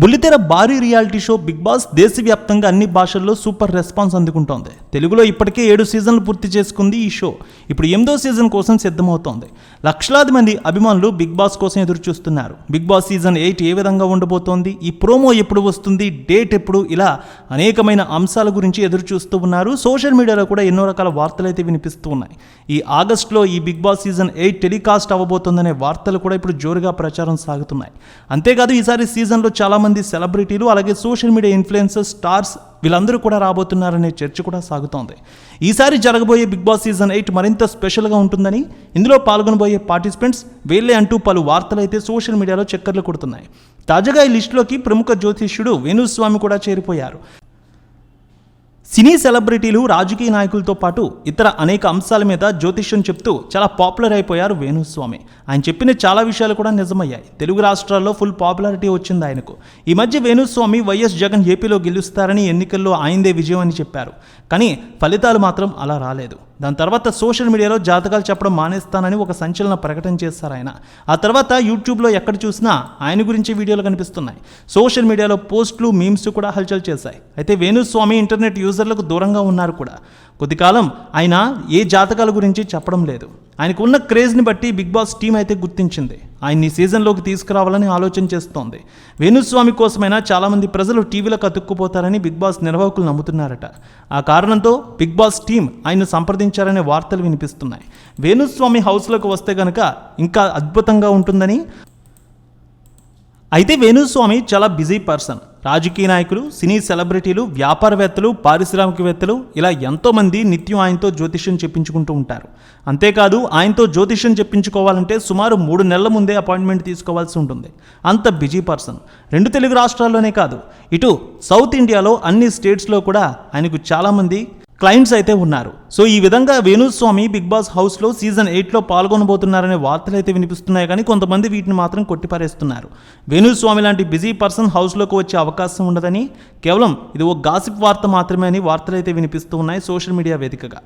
బుల్లితెర భారీ reality show big boss దేశవ్యాప్తంగా అన్ని భాషల్లో సూపర్ రెస్పాన్స్ అందుకుంటోంది. తెలుగులో ఇప్పటికే ఏడు సీజన్లు పూర్తి చేసుకుంది ఈ షో. ఇప్పుడు ఎనిమిదో సీజన్ కోసం సిద్ధమవుతోంది. లక్షలాది మంది అభిమానులు బిగ్ బాస్ కోసం ఎదురు చూస్తున్నారు బిగ్ బాస్ సీజన్ ఎయిట్ ఏ విధంగా ఉండబోతోంది? ఈ ప్రోమో ఎప్పుడు వస్తుంది? డేట్ ఎప్పుడు? ఇలా అనేకమైన అంశాల గురించి ఎదురు చూస్తూ ఉన్నారు. సోషల్ మీడియాలో కూడా ఎన్నో రకాల వార్తలు అయితే వినిపిస్తూ ఉన్నాయి. ఈ ఆగస్టులో ఈ Bigg Boss season eight telecast అవ్వబోతోందనే వార్తలు కూడా ఇప్పుడు జోరుగా ప్రచారం సాగుతున్నాయి. అంతేకాదు ఈసారి సీజన్లో చాలామంది సెలబ్రిటీలు అలాగే సోషల్ మీడియా ఇన్ఫ్లుయెన్సర్స్ స్టార్స్ వీళ్ళందరూ కూడా రాబోతున్నారనే చర్చ కూడా సాగుతోంది. ఈసారి జరగబోయే బిగ్ బాస్ సీజన్ ఎయిట్ మరింత స్పెషల్గా ఉంటుందని ఇందులో పాల్గొనబోయే పార్టిసిపెంట్స్ వీళ్ళే అంటూ పలు వార్తలు అయితే సోషల్ మీడియాలో చక్కర్లు కొడుతున్నాయి. తాజాగా ఈ లిస్టులోకి ప్రముఖ జ్యోతిష్యుడు వేణుస్వామి కూడా చేరిపోయారు. సినీ సెలబ్రిటీలు రాజకీయ నాయకులతో పాటు ఇతర అనేక అంశాల మీద జ్యోతిష్యం చెప్తూ చాలా పాపులర్ అయిపోయారు వేణుస్వామి. ఆయన చెప్పిన చాలా విషయాలు కూడా నిజమయ్యాయి. తెలుగు రాష్ట్రాల్లో ఫుల్ పాపులారిటీ వచ్చింది ఆయనకు. ఈ మధ్య వేణుస్వామి వైఎస్ జగన్ ఏపీలో గెలుస్తారని ఎన్నికల్లో ఆయనదే విజయం అని చెప్పారు. కానీ ఫలితాలు మాత్రం అలా రాలేదు. దాని తర్వాత సోషల్ మీడియాలో జాతకాలు చెప్పడం మానేస్తానని ఒక సంచలన ప్రకటన చేస్తారు ఆయన. ఆ తర్వాత యూట్యూబ్లో ఎక్కడ చూసినా ఆయన గురించి వీడియోలు కనిపిస్తున్నాయి. సోషల్ మీడియాలో పోస్టులు మీమ్స్ కూడా హల్చల్ చేశాయి. అయితే వేణుస్వామి ఇంటర్నెట్ యూజర్లకు దూరంగా ఉన్నారు కూడా. కొద్ది కాలం ఆయన ఏ జాతకాల గురించి చెప్పడం లేదు. ఆయనకు ఉన్న క్రేజ్ని బట్టి బిగ్ బాస్ టీం అయితే గుర్తించింది. ఆయన్ని సీజన్లోకి తీసుకురావాలని ఆలోచన చేస్తోంది. వేణుస్వామి కోసమైనా చాలామంది ప్రజలు టీవీలకు అతుక్కుపోతారని బిగ్ బాస్ నిర్వాహకులు నమ్ముతున్నారట. ఆ కారణంతో బిగ్ బాస్ టీం ఆయన సంప్రదించారనే వార్తలు వినిపిస్తున్నాయి. వేణుస్వామి హౌస్లోకి వస్తే గనక ఇంకా అద్భుతంగా ఉంటుందని? అయితే వేణుస్వామి చాలా బిజీ పర్సన్ రాజకీయ నాయకులు సినీ సెలబ్రిటీలు వ్యాపారవేత్తలు పారిశ్రామికవేత్తలు ఇలా ఎంతోమంది నిత్యం ఆయనతో జ్యోతిష్యం చెప్పించుకుంటూ ఉంటారు. అంతేకాదు ఆయనతో జ్యోతిష్యం చెప్పించుకోవాలంటే సుమారు మూడు నెలల ముందే అపాయింట్మెంట్ తీసుకోవాల్సి ఉంటుంది. అంత బిజీ పర్సన్. రెండు తెలుగు రాష్ట్రాల్లోనే కాదు ఇటు సౌత్ ఇండియాలో అన్ని స్టేట్స్లో కూడా ఆయనకు చాలామంది క్లయింట్స్ అయితే ఉన్నారు. సో ఈ విధంగా వేణుస్వామి బిగ్ బాస్ హౌస్లో సీజన్ ఎయిట్లో పాల్గొనబోతున్నారనే వార్తలు అయితే వినిపిస్తున్నాయి కానీ కొంతమంది వీటిని మాత్రం కొట్టిపారేస్తున్నారు. వేణుస్వామి లాంటి బిజీ పర్సన్ హౌస్లోకి వచ్చే అవకాశం ఉండదని కేవలం ఇది ఓ గాసిప్ వార్త మాత్రమే అని వార్తలు అయితే వినిపిస్తూ ఉన్నాయి సోషల్ మీడియా వేదికగా.